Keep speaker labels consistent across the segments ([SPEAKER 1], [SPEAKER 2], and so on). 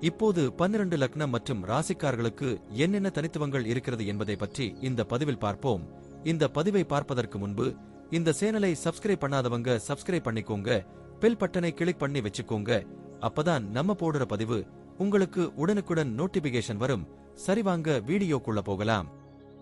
[SPEAKER 1] இப்போது பன்னிரண்டு லக்னம் மற்றும் ராசிக்காரர்களுக்கு என்னென்ன தனித்துவங்கள் இருக்கிறது என்பதை பற்றி இந்த பதிவில் பார்ப்போம். இந்த பதிவை பார்ப்பதற்கு முன்பு இந்த சேனலை சப்ஸ்கிரைப் பண்ணாதவங்க சப்ஸ்கிரைப் பண்ணிக்கோங்க பெல் பட்டனை கிளிக் பண்ணி வச்சுக்கோங்க. அப்பதான் நம்ம போடுற பதிவு உங்களுக்கு உடனுக்குடன் நோட்டிபிகேஷன் வரும். சரிவாங்க வீடியோக்குள்ள போகலாம்.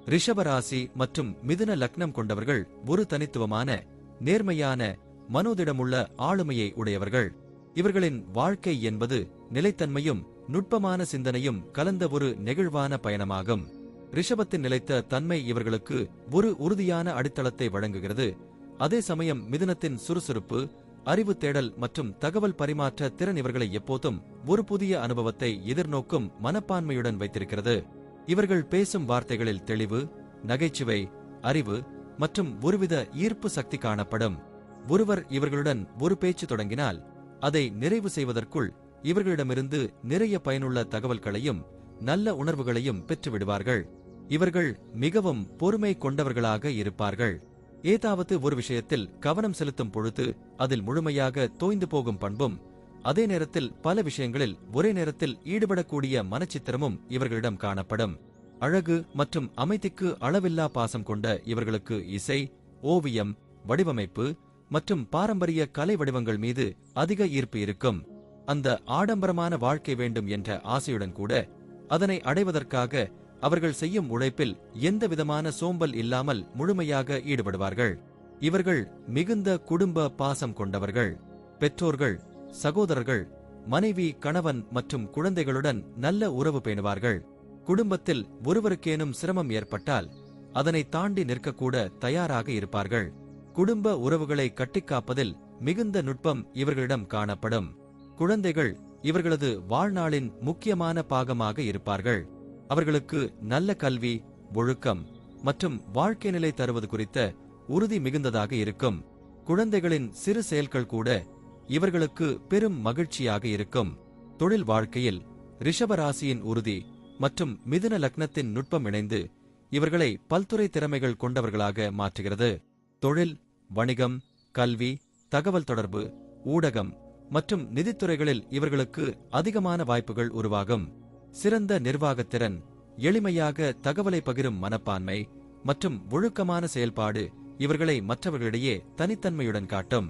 [SPEAKER 1] ரிஷப ராசி மற்றும் மிதுன லக்னம் கொண்டவர்கள் ஒரு தனித்துவமான நேர்மையான மனோதிடமுள்ள ஆளுமையை உடையவர்கள். இவர்களின் வாழ்க்கை என்பது நிலைத்தன்மையும் நுட்பமான சிந்தனையும் கலந்த ஒரு நெகிழ்வான பயணமாகும். ரிஷபத்தின் நிலைத்த தன்மை இவர்களுக்கு ஒரு உறுதியான அடித்தளத்தை வழங்குகிறது. அதே சமயம் மிதுனத்தின் சுறுசுறுப்பு அறிவு தேடல் மற்றும் தகவல் பரிமாற்ற திறன் இவர்களை எப்போதும் ஒரு புதிய அனுபவத்தை எதிர்நோக்கும் மனப்பான்மையுடன் வைத்திருக்கிறது. இவர்கள் பேசும் வார்த்தைகளில் தெளிவு நகைச்சுவை அறிவு மற்றும் ஒருவித ஈர்ப்பு சக்தி காணப்படும். ஒருவர் இவர்களுடன் ஒரு பேச்சு தொடங்கினால் அதை நிறைவு செய்வதற்குள் இவர்களிடமிருந்து நிறைய பயனுள்ள தகவல்களையும் நல்ல உணர்வுகளையும் பெற்றுவிடுவார்கள். இவர்கள் மிகவும் பொறுமை கொண்டவர்களாக இருப்பார்கள். ஏதாவது ஒரு விஷயத்தில் கவனம் செலுத்தும் பொழுது அதில் முழுமையாக தோய்ந்து போகும் பண்பும் அதே நேரத்தில் பல விஷயங்களில் ஒரே நேரத்தில் ஈடுபடக்கூடிய மனச்சித்திரமும் இவர்களிடம் காணப்படும். அழகு மற்றும் அமைதிக்கு அளவில்லா பாசம் கொண்ட இவர்களுக்கு இசை ஓவியம் வடிவமைப்பு மற்றும் பாரம்பரிய கலை வடிவங்கள் மீது அதிக ஈர்ப்பு இருக்கும். அந்த ஆடம்பரமான வாழ்க்கை வேண்டும் என்ற ஆசையுடன் கூட அதனை அடைவதற்காக அவர்கள் செய்யும் உழைப்பில் எந்த விதமான சோம்பல் இல்லாமல் முழுமையாக ஈடுபடுவார்கள். இவர்கள் மிகுந்த குடும்ப பாசம் கொண்டவர்கள். பெற்றோர்கள் சகோதரர்கள் மனைவி கணவன் மற்றும் குழந்தைகளுடன் நல்ல உறவு பேணுவார்கள். குடும்பத்தில் ஒருவருக்கேனும் சிரமம் ஏற்பட்டால் அதனை தாண்டி நிற்கக்கூட தயாராக இருப்பார்கள். குடும்ப உறவுகளை கட்டிக்காப்பதில் மிகுந்த நுட்பம் இவர்களிடம் காணப்படும். குழந்தைகள் இவர்களது வாழ்நாளின் முக்கியமான பாகமாக இருப்பார்கள். அவர்களுக்கு நல்ல கல்வி ஒழுக்கம் மற்றும் வாழ்க்கை நிலை தருவது குறித்த உறுதி மிகுந்ததாக இருக்கும். குழந்தைகளின் சிறு செயல்கள் கூட இவர்களுக்கு பெரும் மகிழ்ச்சியாக இருக்கும். தொழில் வாழ்க்கையில் ரிஷபராசியின் உறுதி மற்றும் மிதுன லக்னத்தின் நுட்பம் இணைந்து இவர்களை பல்துறை திறமைகள் கொண்டவர்களாக மாற்றுகிறது. தொழில் வணிகம் கல்வி தகவல் தொடர்பு ஊடகம் மற்றும் நிதித்துறைகளில் இவர்களுக்கு அதிகமான வாய்ப்புகள் உருவாகும். சிறந்த நிர்வாகத்திறன் எளிமையாக தகவலை பகிரும் மனப்பான்மை மற்றும் ஒழுக்கமான செயல்பாடு இவர்களை மற்றவர்களிடையே தனித்தன்மையுடன் காட்டும்.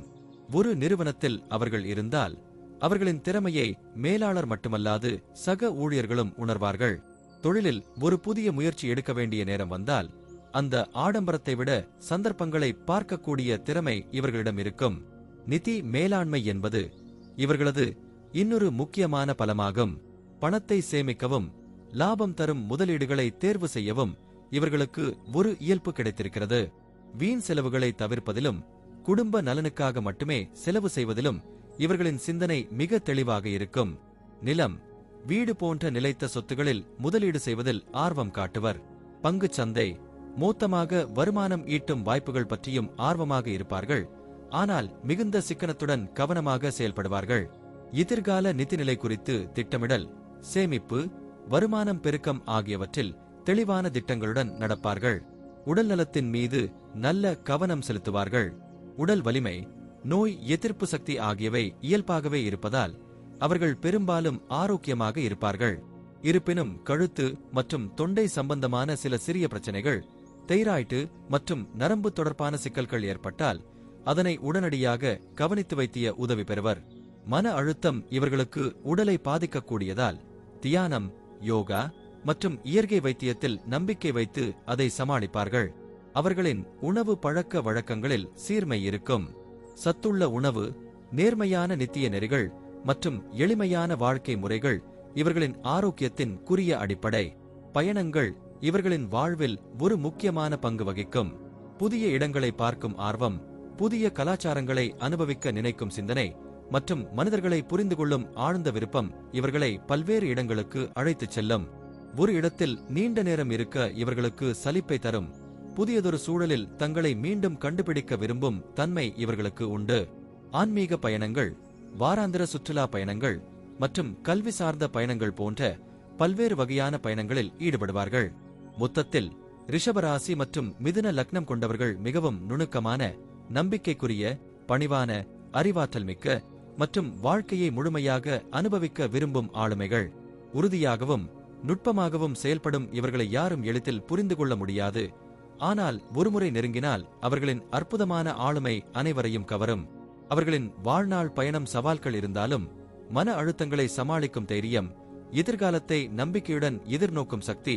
[SPEAKER 1] ஒரு நிறுவனத்தில் அவர்கள் இருந்தால் அவர்களின் திறமையை மேலாளர் மட்டுமல்லாது சக ஊழியர்களும் உணர்வார்கள். தொழிலில் ஒரு புதிய முயற்சி எடுக்க வேண்டிய நேரம் வந்தால் அந்த ஆடம்பரத்தை விட சந்தர்ப்பங்களை பார்க்கக்கூடிய திறமை இவர்களிடம் இருக்கும். நிதி மேலாண்மை என்பது இவர்களது இன்னொரு முக்கியமான பலமாகும். பணத்தை சேமிக்கவும் லாபம் தரும் முதலீடுகளை தேர்வு செய்யவும் இவர்களுக்கு ஒரு இயல்பு கிடைத்திருக்கிறது. வீண் செலவுகளை தவிர்ப்பதிலும் குடும்ப நலனுக்காக மட்டுமே செலவு செய்வதிலும் இவர்களின் சிந்தனை மிக தெளிவாக இருக்கும். நிலம் வீடு போன்ற நிலைத்த சொத்துகளில் முதலீடு செய்வதில் ஆர்வம் காட்டுவர். பங்கு சந்தை மூத்தமாக வருமானம் ஈட்டும் வாய்ப்புகள் பற்றியும் ஆர்வமாக இருப்பார்கள். ஆனால் மிகுந்த சிக்கனத்துடன் கவனமாக செயல்படுவார்கள். எதிர்கால நிதிநிலை குறித்து திட்டமிடல் சேமிப்பு வருமானம் பெருக்கம் ஆகியவற்றில் தெளிவான திட்டங்களுடன் நடப்பார்கள். உடல் நலத்தின் மீது நல்ல கவனம் செலுத்துவார்கள். உடல் வலிமை நோய் எதிர்ப்பு சக்தி ஆகியவை இயல்பாகவே இருப்பதால் அவர்கள் பெரும்பாலும் ஆரோக்கியமாக இருப்பார்கள். இருப்பினும் கழுத்து மற்றும் தொண்டை சம்பந்தமான சில சிறிய பிரச்சனைகள் தைராய்டு மற்றும் நரம்பு தொடர்பான சிக்கல்கள் ஏற்பட்டால் அதனை உடனடியாக கவனித்து வைத்திய உதவி பெறுவர். மன அழுத்தம் இவர்களுக்கு உடலை பாதிக்கக்கூடியதால் தியானம் யோகா மற்றும் இயற்கை வைத்தியத்தில் நம்பிக்கை வைத்து அதை சமாளிப்பார்கள். அவர்களின் உணவு பழக்க வழக்கங்களில் சீர்மை இருக்கும். சத்துள்ள உணவு நேர்மையான நித்திய நெறிகள் மற்றும் எளிமையான வாழ்க்கை முறைகள் இவர்களின் ஆரோக்கியத்தின் குறிய அடிப்படை பயணங்கள் இவர்களின் வாழ்வில் ஒரு முக்கியமான பங்கு வகிக்கும். புதிய இடங்களை பார்க்கும் ஆர்வம் புதிய கலாச்சாரங்களை அனுபவிக்க நினைக்கும் சிந்தனை மற்றும் மனிதர்களை புரிந்து கொள்ளும் ஆழ்ந்த விருப்பம் இவர்களை பல்வேறு இடங்களுக்கு அழைத்துச் செல்லும். ஒரு இடத்தில் நீண்ட நேரம் இருக்க இவர்களுக்கு சலிப்பை தரும். புதியதொரு சூழலில் தங்களை மீண்டும் கண்டுபிடிக்க விரும்பும் தன்மை இவர்களுக்கு உண்டு. ஆன்மீக பயணங்கள் வாராந்திர சுற்றுலா பயணங்கள் மற்றும் கல்வி சார்ந்த பயணங்கள் போன்ற பல்வேறு வகையான பயணங்களில் ஈடுபடுவார்கள். மொத்தத்தில் ரிஷபராசி மற்றும் மிதுன லக்னம் கொண்டவர்கள் மிகவும் நுணுக்கமான நம்பிக்கைக்குரிய பணிவான அறிவாற்றல் மிக்க மற்றும் வாழ்க்கையை முழுமையாக அனுபவிக்க விரும்பும் ஆளுமைகள். உறுதியாகவும் நுட்பமாகவும் செயல்படும் இவர்களை யாரும் எளிதில் புரிந்து கொள்ள முடியாது. ஆனால் ஒருமுறை நெருங்கினால் அவர்களின் அற்புதமான ஆளுமை அனைவரையும் கவரும். அவர்களின் வாழ்நாள் பயணம் சவால்கள் இருந்தாலும் மன அழுத்தங்களை சமாளிக்கும் தைரியம் எதிர்காலத்தை நம்பிக்கையுடன் எதிர்நோக்கும் சக்தி